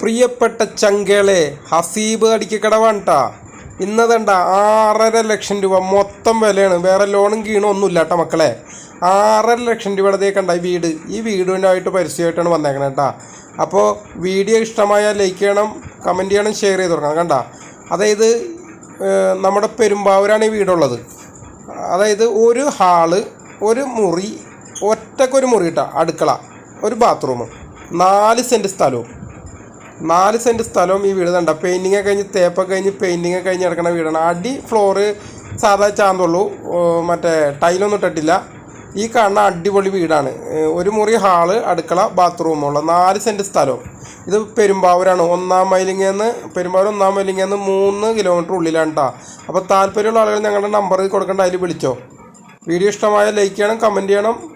പ്രിയപ്പെട്ട ചങ്കേളെ ഹസീബ് അടിക്കക്കടവാണ് ട്ടാ. ഇന്നതണ്ട ആറര ലക്ഷം രൂപ മൊത്തം വിലയാണ്. വേറെ ലോണും കീണും ഒന്നുമില്ല കേട്ടോ മക്കളെ. ആറര ലക്ഷം രൂപയുടെ ഈ വീട്. ഈ വീടിനായിട്ട് പരസ്യമായിട്ടാണ് വന്നേക്കണേ കേട്ടോ അപ്പോൾ വീഡിയോ ഇഷ്ടമായ ലൈക്ക് ചെയ്യണം കമന്റ് ചെയ്യണം ഷെയർ ചെയ്ത് കൊടുക്കണം. കണ്ട? അതായത് നമ്മുടെ പെരുമ്പാവൂരാണ് ഈ വീടുള്ളത്. അതായത് ഒരു ഹാൾ ഒരു മുറി ഒറ്റക്കൊരു മുറി കേട്ടോ അടുക്കള ഒരു ബാത്റൂം നാല് സെന്റ് സ്ഥലവും. നാല് സെന്റ് സ്ഥലവും ഈ വീട് കണ്ട? പെയിന്റിങ് കഴിഞ്ഞ് തേപ്പൊക്കെ കഴിഞ്ഞ് പെയിന്റിങ് കഴിഞ്ഞ് കിടക്കുന്ന വീടാണ്. അടി ഫ്ലോറ് സാധാ ചാന്തുള്ളൂ. മറ്റേ ടൈലൊന്നും ഇട്ടിട്ടില്ല. ഈ കാണുന്ന അടിപൊളി വീടാണ്. ഒരു മുറി ഹാൾ അടുക്കള ബാത്റൂമുള്ള നാല് സെന്റ് സ്ഥലവും. ഇത് പെരുമ്പാവൂരാണ്. ഒന്നാം മൈലിങ്ങന്ന് പെരുമ്പാവൂർ ഒന്നാം മൈലിങ്ങന്ന് മൂന്ന് കിലോമീറ്റർ ഉള്ളിലാണ് കേട്ടോ അപ്പോൾ താല്പര്യമുള്ള ആളുകൾ ഞങ്ങളുടെ നമ്പർ കൊടുക്കേണ്ട അതിൽ വിളിച്ചോ. വീഡിയോ ഇഷ്ടമായ ലൈക്ക് ചെയ്യണം കമന്റ് ചെയ്യണം.